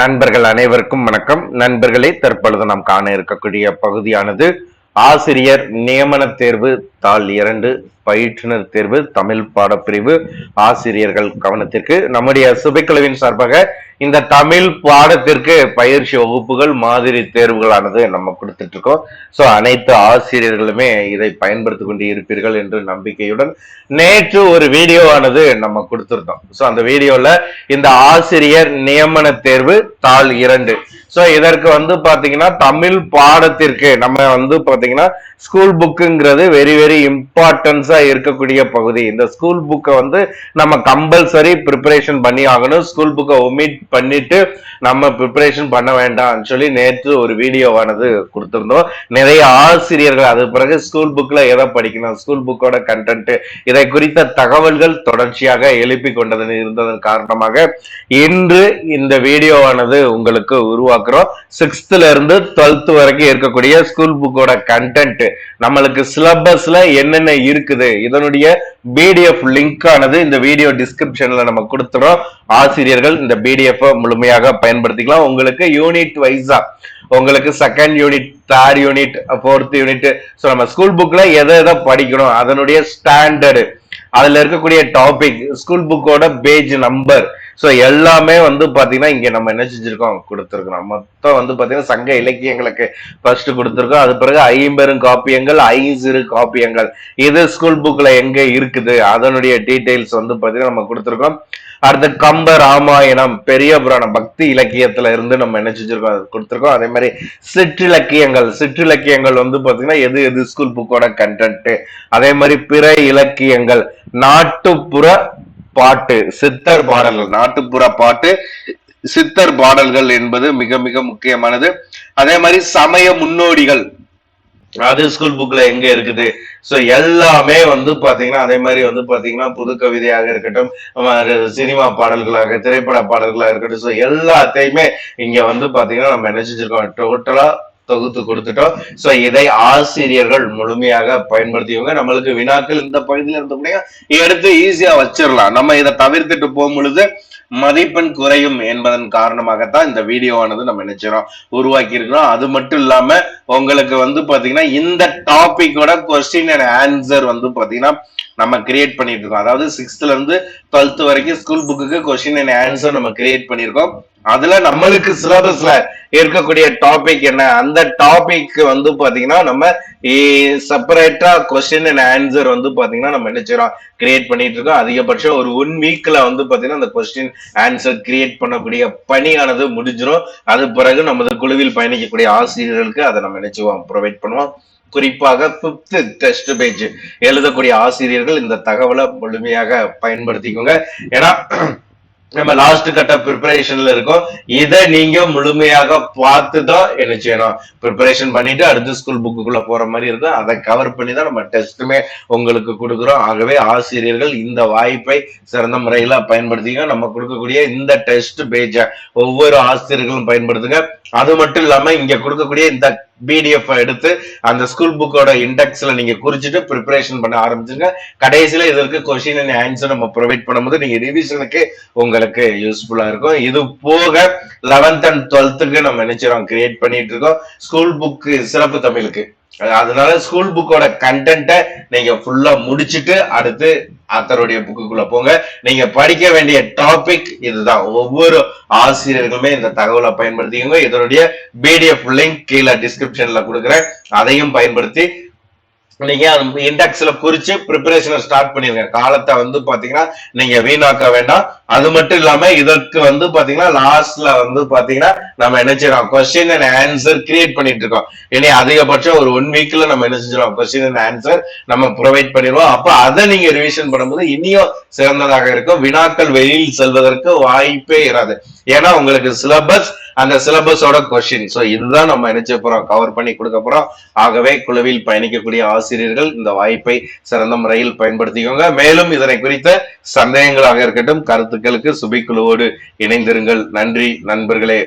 நண்பர்கள் அனைவருக்கும் வணக்கம். நண்பர்களே தற்பொழுது நாம் காண இருக்கக்கூடிய பகுதியானது ஆசிரியர் நியமன தேர்வு தாள் இரண்டு பயிற்றுனர் தேர்வு தமிழ் பாடப்பிரிவு. ஆசிரியர்கள் கவனத்திற்கு நம்முடைய சுபைக்குழுவின் சார்பாக இந்த தமிழ் பாடத்திற்கு பயிற்சி வகுப்புகள் மாதிரி தேர்வுகளானது நம்ம கொடுத்துட்டு இருக்கோம் சோ அனைத்து ஆசிரியர்களுமே இதை பயன்படுத்தி கொண்டு இருப்பீர்கள் என்று நம்பிக்கையுடன் நேற்று ஒரு வீடியோவானது நம்ம கொடுத்துருந்தோம். சோ அந்த வீடியோல இந்த ஆசிரியர் நியமன தேர்வு தாள் இரண்டு. சோ இதற்கு வந்து பாத்தீங்கன்னா தமிழ் பாடத்திற்கு நம்ம வந்து பாத்தீங்கன்னா ஸ்கூல் புக்குங்கிறது வெரி வெரி இம்பார்ட்டன்ஸா இருக்கக்கூடிய பகுதி. இந்த ஸ்கூல் புக்கை வந்து நம்ம கம்பல்சரி ப்ரிப்பரேஷன் பண்ணி ஆகணும். ஸ்கூல் புக்கை ஒமிட் பண்ணிட்டு நம்ம ப்ரிப்பரேஷன் பண்ண வேண்டாம்னு சொல்லி நேற்று ஒரு வீடியோவானது கொடுத்துருந்தோம். நிறைய ஆசிரியர்கள் அது பிறகு ஸ்கூல் புக்ல எதை படிக்கணும்? ஸ்கூல் புக்கோட கண்டென்ட் இதை குறித்த தகவல்கள் தொடர்ச்சியாக எழுப்பி கொண்டதன் இருந்ததன் காரணமாக இன்று இந்த வீடியோவானது உங்களுக்கு உருவாக்குறோம். சிக்ஸ்த்ல இருந்து டுவெல்த் வரைக்கும் இருக்கக்கூடிய ஸ்கூல் புக்கோட கண்டென்ட் நம்மளுக்கு சிலபஸ்ல என்னென்ன இருக்குது இதனுடைய பிடிஎஃப் லிங்க் ஆனது இந்த வீடியோ டிஸ்கிரிப்ஷன்ல நம்ம கொடுத்துறோம். ஆசிரியர்கள் இந்த பிடிஎஃப் முழுமையாக பயன்படுத்திக்கலாம். உங்களுக்கு யூனிட் வைஸா உங்களுக்கு second unit third unit fourth unit so நம்ம ஸ்கூல் புக்ல எதை எதை படிக்கணும் அதனுடைய ஸ்டாண்டர்டு அதுல இருக்கக்கூடிய டாபிக் ஸ்கூல் புக்கோட பேஜ் நம்பர் ஸோ எல்லாமே வந்து பார்த்தீங்கன்னா இங்கே நம்ம என்ன செஞ்சிருக்கோம்? கொடுத்துருக்கோம் மொத்தம் வந்து பார்த்தீங்கன்னா சங்க இலக்கியங்களுக்கு ஃபர்ஸ்ட் கொடுத்துருக்கோம். அது பிறகு ஐம்பெரும் காப்பியங்கள் ஐசிறு காப்பியங்கள். இது ஸ்கூல் புக்கில் எங்கே இருக்குது? அதனுடைய டீட்டெயில்ஸ் வந்து பார்த்தீங்கன்னா நம்ம கொடுத்துருக்கோம். அடுத்து கம்ப ராமாயணம் பெரிய புராணம் பக்தி இலக்கியத்துல இருந்து நம்ம என்ன செஞ்சிருக்கோம்? கொடுத்துருக்கோம். அதே மாதிரி சிற்றிலக்கியங்கள். சிற்றிலக்கியங்கள் வந்து பாத்தீங்கன்னா எது எது ஸ்கூல் புக்கோட கண்டென்ட் அதே மாதிரி பிற இலக்கியங்கள். நாட்டுப்புற பாட்டு சித்தர் பாடல்கள் நாட்டுப்புற பாட்டு சித்தர் பாடல்கள் என்பது மிக மிக முக்கியமானது. அதே மாதிரி சமய முன்னோடிகள் அது ஸ்கூல் புக்ல எங்க இருக்குது? சோ எல்லாமே வந்து பாத்தீங்கன்னா அதே மாதிரி வந்து பாத்தீங்கன்னா புது கவிதையாக இருக்கட்டும் சினிமா பாடல்களாக திரைப்பட பாடல்களாக இருக்கட்டும் சோ எல்லாத்தையுமே இங்க வந்து பாத்தீங்கன்னா நம்ம என்ன செஞ்சிருக்கோம் டோட்டலா தொகுத்து கொடுத்துட்டோம். சோ இதை ஆசிரியர்கள் முழுமையாக பயன்படுத்தியவங்க நம்மளுக்கு வினாக்கள் இந்த பகுதியில இருந்தபடியா எடுத்து ஈஸியா வச்சிடலாம். நம்ம இதை தவிர்த்துட்டு போகும் பொழுது மதிப்பெண் குறையும் என்பதன் காரணமாகத்தான் இந்த வீடியோவானது நம்ம நினைச்சிரோம் உருவாக்கி இருக்கிறோம் அது மட்டும் இல்லாம உங்களுக்கு வந்து பாத்தீங்கன்னா இந்த டாபிக்கோட கொஸ்டின் அண்ட் ஆன்சர் வந்து பாத்தீங்கன்னா நம்ம கிரியேட் பண்ணிட்டு இருக்கோம் அதாவது சிக்ஸ்த்ல இருந்து டுவெல்த் வரைக்கும் ஸ்கூல் புக்குக்கு கொஸ்டின் அண்ட் ஆன்சர் நம்ம கிரியேட் பண்ணியிருக்கோம். அதுல நம்மளுக்கு சிலபஸ்ல இருக்கக்கூடிய டாபிக் என்ன? அந்த டாபிக் வந்து பாத்தீங்கன்னா நம்ம செப்பரேட்டா கொஸ்டின் அண்ட் ஆன்சர் வந்து பாத்தீங்கன்னா நம்ம என்ன செய்யறோம்? கிரியேட் பண்ணிட்டு இருக்கோம். அதிகபட்சம் ஒரு ஒன் வீக்ல வந்து பாத்தீங்கன்னா அந்த கொஸ்டின் ஆன்சர் கிரியேட் பண்ணக்கூடிய பணியானது முடிஞ்சிடும் அது பிறகு நமது குழுவில் பயணிக்கக்கூடிய ஆசிரியர்களுக்கு அதை நம்ம நினைச்சுவோம் ப்ரொவைட் பண்ணுவோம். குறிப்பாக பிப்த் டெஸ்ட் பேஜ் எழுதக்கூடிய ஆசிரியர்கள் இந்த தகவலை முழுமையாக பயன்படுத்திக்கோங்க. ஏன்னா நம்ம லாஸ்ட் கட்ட ப்ரிப்பரேஷன்ல இருக்கோம். இதை நீங்க முழுமையாக பார்த்து தான் என்ன செய்யணும். ப்ரிப்பரேஷன் பண்ணிட்டு அடுத்த ஸ்கூல் புக்குக்குள்ள போற மாதிரி இருக்கும் அதை கவர் பண்ணி தான் நம்ம டெஸ்ட்டுமே உங்களுக்கு கொடுக்குறோம். ஆகவே ஆசிரியர்கள் இந்த வாய்ப்பை சிறந்த முறையில பயன்படுத்திங்க நம்ம கொடுக்கக்கூடிய இந்த டெஸ்ட் பேஜை ஒவ்வொரு ஆசிரியர்களும் பயன்படுத்துங்க. அது மட்டும் இல்லாம இங்க கொடுக்கக்கூடிய இந்த பிடிஎஃப் எடுத்து அந்த ஸ்கூல் புக்கோட இண்டெக்ஸ்ல நீங்க குறிச்சிட்டு ப்ரிப்பரேஷன் பண்ண ஆரம்பிச்சுங்க கடைசியில இதற்கு கொஸ்டின் அண்ட் ஆன்சர் நம்ம ப்ரொவைட் பண்ணும்போது நீங்க ரிவிஷனுக்கு உங்களுக்கு யூஸ்ஃபுல்லா இருக்கும். இது போக லெவன்த் அண்ட் டுவெல்த்துக்கு நம்ம நினைச்சிரோம் கிரியேட் பண்ணிட்டு இருக்கோம். ஸ்கூல் புக்கு சிறப்பு தமிழுக்கு. அதனால ஸ்கூல் புக்கோட கண்டென்ட்டை நீங்க ஃபுல்லா முடிச்சிட்டு அடுத்து அத்தருடைய புக்குக்குள்ள போங்க. நீங்க படிக்க வேண்டிய டாபிக் இதுதான். ஒவ்வொரு ஆசிரியர்களுமே இந்த தகவலை பயன்படுத்திக்கோங்க. இதனுடைய பிடிஎஃப் லிங்க் கீழே டிஸ்கிரிப்ஷன்ல கொடுக்குறேன். அதையும் பயன்படுத்தி நீங்க இண்டெக்ஸ்ல குறிச்சு ப்ரிப்பரேஷனை ஸ்டார்ட் பண்ணிருங்க. காலத்தை வந்து பாத்தீங்கன்னா நீங்க வீணாக்க வேண்டாம். அது மட்டும் இல்லாம இதற்கு வந்து பாத்தீங்கன்னா லாஸ்ட்ல வந்து பாத்தீங்கன்னா நம்ம என்ன செய்யறோம்? கொஸ்டின் அண்ட் ஆன்சர் கிரியேட் பண்ணிட்டு இருக்கோம். இனி அதிகபட்சம் ஒரு ஒன் வீக்ல நம்ம என்ன செஞ்சிடும் கொஸ்டின் அண்ட் ஆன்சர் நம்ம ப்ரொவைட் பண்ணிடுவோம். அப்ப அதை நீங்க ரிவிஷன் பண்ணும்போது இனியும் சிறந்ததாக இருக்கும். வினாக்கள் வெளியில் செல்வதற்கு வாய்ப்பே இராது. ஏன்னா உங்களுக்கு சிலபஸ் அந்த சிலபஸோட கொஸ்டின் சோ இதுதான் நம்ம நினைச்ச போறோம்? கவர் பண்ணி கொடுக்க போறோம். ஆகவே குழுவில் பயணிக்கக்கூடிய ஆசிரியர்கள் இந்த வாய்ப்பை சிறந்த முறையில் பயன்படுத்திக்கோங்க. மேலும் இதனை குறித்த சந்தேகங்களாக இருக்கட்டும் கருத்துக்களுக்கு சுபிக்குழுவோடு குழுவோடு இணைந்திருங்கள். நன்றி நண்பர்களே.